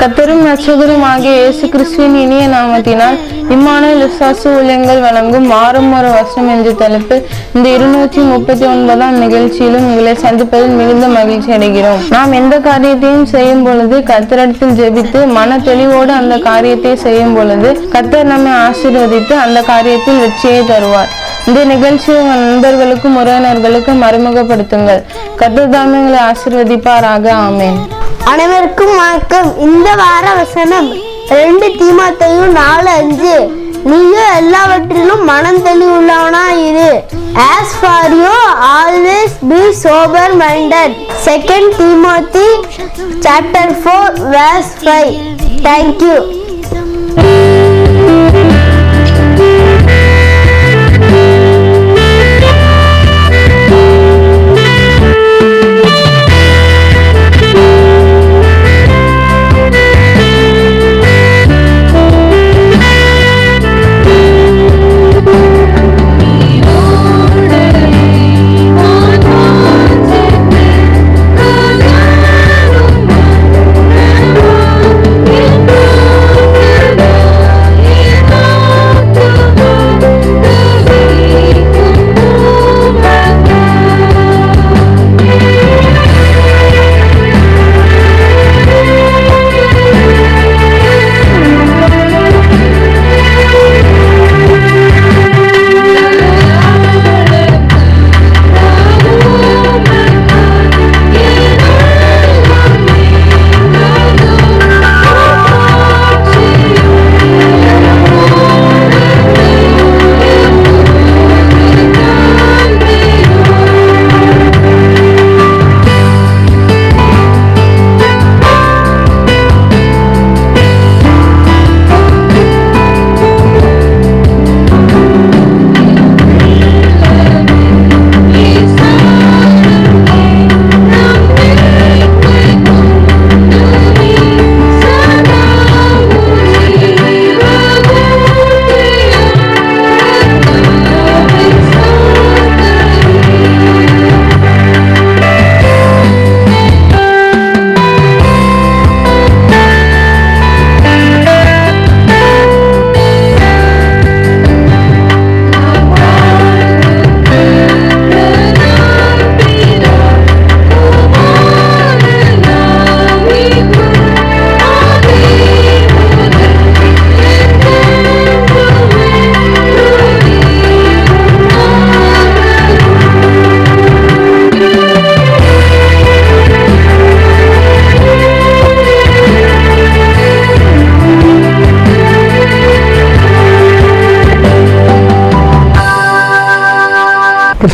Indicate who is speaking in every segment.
Speaker 1: கத்தரும் நட்சகரும் ஆகிய இயேசு கிறிஸ்துவின் இனிய நாமத்தினால் இம்மானுவேல் விசுவாச ஊழியங்கள் வழங்கும் மாறும் ஒரு வசனம் என்ற தலைப்பில் இந்த இருநூற்றி முப்பத்தி ஒன்பதாம் நிகழ்ச்சியிலும் உங்களை சந்திப்பதில் மிகுந்த மகிழ்ச்சி அடைகிறோம். நாம் எந்த காரியத்தையும் செய்யும் பொழுது கத்தரிடத்தில் ஜெபித்து மன தெளிவோடு அந்த காரியத்தை செய்யும் பொழுது கத்தர் நம்மை ஆசீர்வதித்து அந்த காரியத்தில் வெற்றியை தருவார். இந்த நிகழ்ச்சியை உங்கள் நண்பர்களுக்கும் உறவினர்களுக்கும் அறிமுகப்படுத்துங்கள் கத்தர் தாமியங்களை ஆசீர்வதிப்பாராக. ஆமேன்.
Speaker 2: அனைவருக்கும் வணக்கம். இந்த வார வசனம் ரெண்டு தீமத்தையும் நாலு அஞ்சு. நீயும் எல்லாவற்றிலும் மனம் தெளிவுள்ளவனா இரு. As far you always be sober minded second Timothy chapter four verse five thank you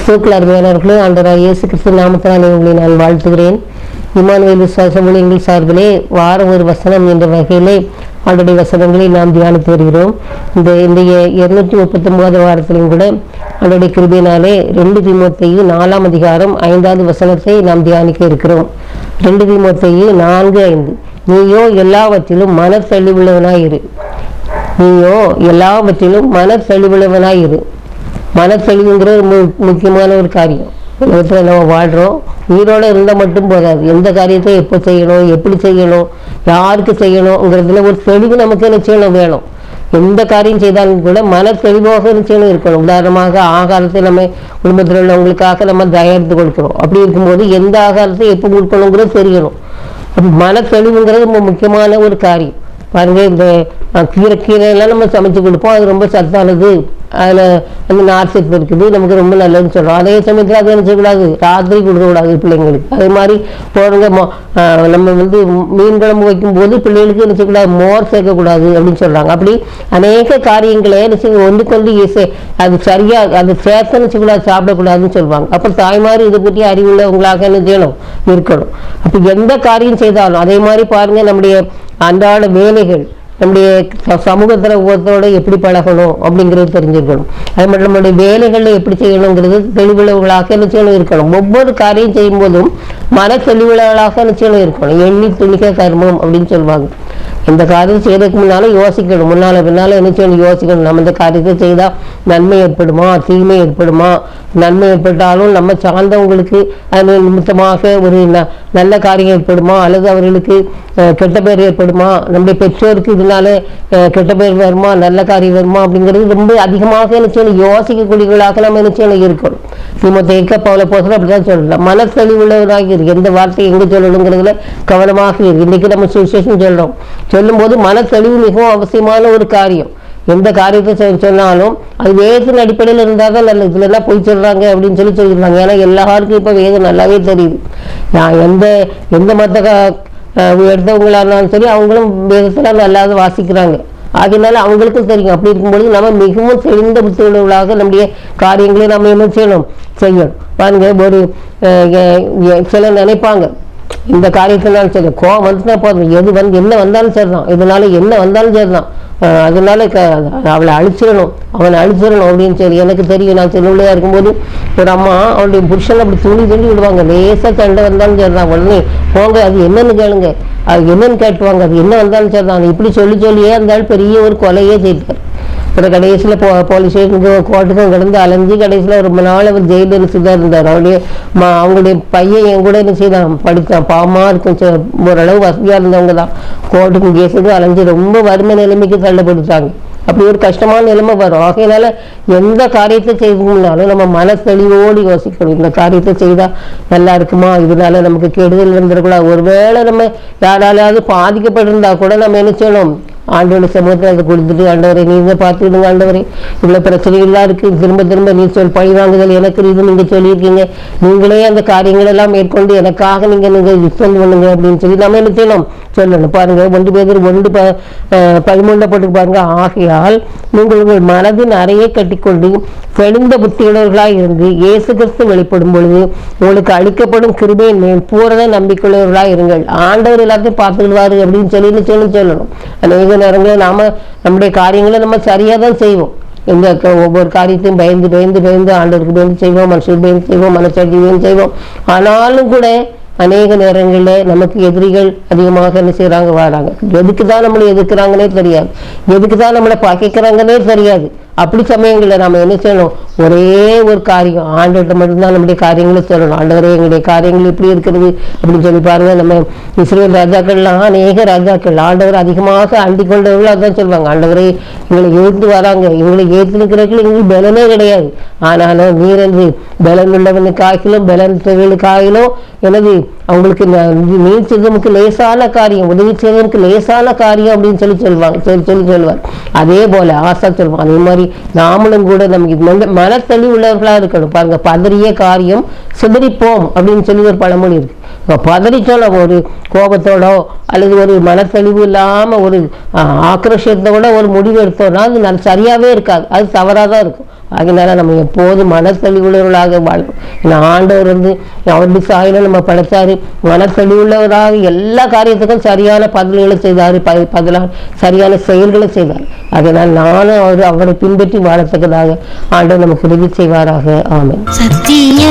Speaker 2: you
Speaker 3: அருமையானவர்களே ஆண்டராக இயேசு கிறிஸ்து நாமத்தினாலே உங்களை நான் வாழ்த்துகிறேன். இமானுவேல் விசுவாசம் எங்கள் சார்பிலே வாரம் ஒரு வசனம் என்ற வகையிலே ஆண்டுடைய வசனங்களை நாம் தியானித்து வருகிறோம். இந்த இன்றைய இருநூற்றி முப்பத்தொம்போது வாரத்திலும் கூட ஆண்டுடைய கிருபியினாலே ரெண்டு திமுத்தையும் நாலாம் அதிகாரம் ஐந்தாவது வசனத்தை நாம் தியானிக்க இருக்கிறோம். ரெண்டு திமுத்தையும் நான்கு ஐந்து. நீயோ எல்லாவற்றிலும் மன தெளிவுள்ளவனாயிரு நீயோ எல்லாவற்றிலும் மன தெளிவுள்ளவனாயிரு மனத்தெளிவுங்கிற மு முக்கியமான ஒரு காரியம். உலகத்தில் நம்ம வாழ்கிறோம் உயிரோடு இருந்தால் மட்டும் போதாது. எந்த காரியத்தை எப்போ செய்யணும் எப்படி செய்யணும் யாருக்கு செய்யணுங்கிறதுல ஒரு தெளிவு நமக்கு நிச்சயம் வேணும். எந்த காரியம் செய்தாலும் கூட மன தெளிவாக நிச்சயம் இருக்கணும். உதாரணமாக ஆகாரத்தை நம்ம குடும்பத்தில் உள்ளவங்களுக்காக நம்ம தயாரித்து கொடுக்குறோம். அப்படி இருக்கும்போது எந்த ஆகாரத்தை எப்போ கொடுக்கணுங்கிறது தெரியணும். அப்போ மன தெளிவுங்கிறது ரொம்ப முக்கியமான ஒரு காரியம். பாருங்கள் இந்த கீரை கீரையெல்லாம் நம்ம சமைச்சு கொடுப்போம். அது ரொம்ப சத்தானது. அதில் வந்து நார் இருக்குது நமக்கு ரொம்ப நல்லதுன்னு சொல்கிறோம் அதே சமயத்தில் அதை நினச்சக்கூடாது ராத்திரி கொடுக்கக்கூடாது பிள்ளைங்களுக்கு. அதே மாதிரி போடுங்க மோ நம்ம வந்து மீன் குழம்பு வைக்கும்போது பிள்ளைகளுக்கு நினச்சக்கூடாது மோர் சேர்க்கக்கூடாது அப்படின்னு சொல்கிறாங்க அப்படி அநேக காரியங்களை நினச்சி ஒன்று கொண்டு இசை அது சரியாக அது சேர்த்து நினச்சக்கூடாது சாப்பிடக்கூடாதுன்னு சொல்லுவாங்க. அப்போ தாய்மார் இதை பற்றி அறிவுள்ளவங்களாக என்ன செய்யணும்? இருக்கணும். அப்போ எந்த காரியம் செய்தாலும் அதே மாதிரி பாருங்கள் நம்முடைய அன்றாட வேலைகள். நம்முடைய சமூகத்தில் ஒவ்வொருத்தரோட எப்படி பழகணும் அப்படிங்கிறது தெரிஞ்சுக்கணும் அது மட்டும் நம்மளுடைய வேலைகளில் எப்படி செய்யணுங்கிறது தெளிவுள்ளவர்களாக நிச்சயம் இருக்கணும். ஒவ்வொரு காரியம் செய்யும் போதும் மன தெளிவுள்ளவர்களாக நிச்சயம் இருக்கணும். எண்ணி துணிக்க கர்மம் அப்படின்னு சொல்லுவாங்க. இந்த காரியம் செய்யறதுக்கு முன்னாலும் யோசிக்கணும். முன்னால பின்னால என்ன செய்யணும்? யோசிக்கணும். நம்ம இந்த காரியத்தை செய்தால் நன்மை ஏற்படுமா? தீமை ஏற்படுமா? நன்மை ஏற்பட்டாலும் நம்ம சார்ந்தவங்களுக்கு அது நிமித்தமாக ஒரு ந- நல்ல காரியம் ஏற்படுமா? அல்லது அவர்களுக்கு கெட்ட பேர் ஏற்படுமா? நம்முடைய பெற்றோருக்கு இதனால கெட்ட பேர் வருமா? நல்ல காரியம் வருமா? அப்படிங்கிறது ரொம்ப அதிகமாக என்ன செய்யணும்? யோசிக்கக்கூடியவர்களாக நம்ம என்ன செய்யணும்? இருக்கணும். திமுக பவுல போசல அப்படிதான் சொல்லலாம் மனத்தெளிவுள்ளவராக இருக்கு எந்த வார்த்தை எங்கே சொல்லணுங்கிறதுல கவனமாக இருக்கு இன்னைக்கு நம்ம சுவிசேஷம் சொல்கிறோம் சொல்லும்போது மனத்தெளிவு மிகவும் அவசியமான ஒரு காரியம். எந்த காரியத்தை சொன்னாலும் அது வேதத்தின் அடிப்படையில் இருந்தால் தான் நல்லது. இதுல எல்லாம் போய் சொல்றாங்க அப்படின்னு சொல்லி சொல்லியிருந்தாங்க ஏன்னா எல்லாருக்கும் இப்போ வேதம் நல்லாவே தெரியுது. நான் எந்த எந்த மற்ற எடுத்தவங்களா இருந்தாலும் சரி அவங்களும் வேதத்தில் நல்லாத வாசிக்கிறாங்க. அதனால அவங்களுக்கும் தெரியும். அப்படி இருக்கும்பொழுது நம்ம மிகவும் தெளிந்த புத்தகங்களாக நம்முடைய காரியங்களை நம்ம என்ன செய்யணும்? செய்யணும். பாருங்க ஒரு சில சிலர் நினைப்பாங்க இந்த காரியத்தினாலும் சரி கோவம் வந்துட்டா போதும் எது வந்து என்ன வந்தாலும் சரிதான். இதனால என்ன வந்தாலும் சரிதான். அதனால க- அவளை அழிச்சிடணும். அவனை அழிச்சிடணும் அப்படின்னு சொல்லி எனக்கு தெரியும். நான் திருவிழையா இருக்கும்போது ஒரு அம்மா அவளுடைய புருஷனை அப்படி துணி துணி விடுவாங்க. லேசாக சண்டை வந்தாலும் சரிதான். உடனே போங்க அது என்னன்னு கேளுங்க. அது என்னன்னு கேட்டுவாங்க. அது என்ன வந்தாலும் சரிதான். இப்படி சொல்லி சொல்லியே அந்த ஆள் பெரிய ஒரு கொலையே செய்தார் அப்புறம் கடைசியில் போ போலீஸ் ஸ்டேஷனுக்கு கோர்ட்டுக்கும் கிடந்து அலைஞ்சு கடைசியில் ரொம்ப நாள் அவர் ஜெயிலில் இருந்துட்டு தான் இருந்தார். அவருடைய மா அவங்களுடைய பையன் என் கூட என்ன செய்தான்? படித்தான். பாவமாக இருக்கும். ஓரளவு வசதியாக இருந்தவங்க தான். கோர்ட்டுக்கும் கேஸுக்கும் அலைஞ்சு ரொம்ப வறுமை நிலைமைக்கு தள்ளப்படுத்தாங்க அப்படி ஒரு கஷ்டமான நிலைமை வரும். ஆகையினால எந்த காரியத்தை செய்தோம்னாலும் நம்ம மனத்தெளிவோடு யோசிக்கணும். இந்த காரியத்தை செய்தால் நல்லா இருக்குமா? இதனால நமக்கு கெடுதல் இருந்துடக்கூடாது ஒருவேளை நம்ம யாராலாவது பாதிக்கப்பட்டிருந்தா கூட நம்ம என்ன செய்யணும்? ஆண்டோட சமூகத்தில் அதை கொடுத்துட்டு ஆண்டவரை நீங்க பார்த்துக்கிடுங்க ஆண்டவரே. இவ்வளோ பிரச்சனைகள்லாம் இருக்கு. திரும்ப திரும்ப நீ சொல் பழி வாங்குதல் எனக்கு இது நீங்க சொல்லியிருக்கீங்க. நீங்களே அந்த காரியங்களெல்லாம் மேற்கொண்டு எனக்காக நீங்க நீங்கள் ரிஸ்பெண்ட் பண்ணுங்க அப்படின்னு சொல்லி நம்ம என்ன செய்யணும்? சொல்லணும். பாருங்கள் ஒன்று பேர் ஒன்று ப அஹ் போட்டு பாருங்க. ஆகையால் நீங்கள் உங்கள் மனதின் அறையை கட்டிக்கொண்டு தெளிந்த புத்தியுள்ளவர்களாய் இருந்து இயேசு கிறிஸ்து வெளிப்படும் பொழுது உங்களுக்கு அளிக்கப்படும் கிருபையின் மேல் பூரண நம்பிக்கையுள்ளவர்களாக இருங்கள். ஆண்டவர் எல்லாத்தையும் பார்த்துக்கிடுவாரு அப்படின்னு சொல்லி சொல்லி சொல்லணும். அநேக நேரங்களில் நாம் நம்முடைய காரியங்களை நம்ம சரியாக தான் செய்வோம். இந்த ஒவ்வொரு காரியத்தையும் பயந்து பயந்து பயந்து ஆண்டவருக்கு பயந்து செய்வோம் மனுஷருக்கு பயந்து செய்வோம் மனசாட்சி பயந்து செய்வோம். ஆனாலும் கூட அநேக நேரங்களில் நமக்கு எதிரிகள் அதிகமாக என்ன செய்கிறாங்க வாடாங்க எதுக்கு தான் நம்மளை எதிர்க்கிறாங்கன்னே தெரியாது. எதுக்கு தான் நம்மளை பகைக்கிறாங்கன்னே தெரியாது. அப்படி சமயங்களில் நம்ம என்ன செய்யணும்? ஒரே ஒரு காரியம். ஆண்டவர்கிட்ட மட்டும்தான் நம்முடைய காரியங்களை சொல்லணும். ஆண்டவரே எங்களுடைய காரியங்கள் இப்படி இருக்கிறது அப்படின்னு சொல்லி பாருங்க. நம்ம இஸ்ரேல் ராஜாக்கள்லாம் அநேக ராஜாக்கள். ஆண்டவர் அதிகமாக அண்டி கொண்டவர்கள் அதான் சொல்லுவாங்க. ஆண்டவரே எங்களை ஏற்று வராங்க. இவங்களை ஏற்று நிற்கிறவர்கள் எங்களுக்கு பலனே கிடையாது. ஆனாலும் நீர் என்று பலன் உள்ளவனுக்காகிலும் பலன் தொழிலுக்காகிலும் எனது அவங்களுக்கு நீர் செய்தவனுக்கு லேசான காரியம் உதவி செய்தவனுக்கு லேசான காரியம் அப்படின்னு சொல்லி சொல்லுவாங்க சொல்லி சொல்லி சொல்லுவார் அதே போல ஆசா சொல்லுவாங்க அதே மாதிரி நாமளும் கூட நமக்கு மன- உள்ளவர்களாக இருக்கணும். பாருங்க பதறிய காரியம் சிதறிப்போம் அப்படின்னு சொல்லி ஒரு பழமொழி இருக்கு. இப்போ பதறிச்சோம் நம்ம ஒரு கோபத்தோடோ அல்லது ஒரு மனத்தெளிவு இல்லாமல் ஒரு ஆக்ரோஷத்தோட ஒரு முடிவு எடுத்தோம்னா அது நல்ல சரியாகவே இருக்காது. அது தவறாக தான் இருக்கும். அதனால நம்ம எப்போதும் மனத்தெளிவுள்ளவர்களாக வாழும் ஏன்னா ஆண்டவர் வந்து அவருடைய சாயில நம்ம படைத்தாரு மனத்தெளிவுள்ளவராக எல்லா காரியத்துக்கும் சரியான பதில்களை செய்தார். ப- பதிலாக சரியான செயல்களை செய்தார். அதனால் நானும் அவர் அவரை பின்பற்றி வாழத்தக்கதாக ஆண்டவர் நமக்கு உதவி செய்வாராக. ஆமாம்
Speaker 4: சத்திய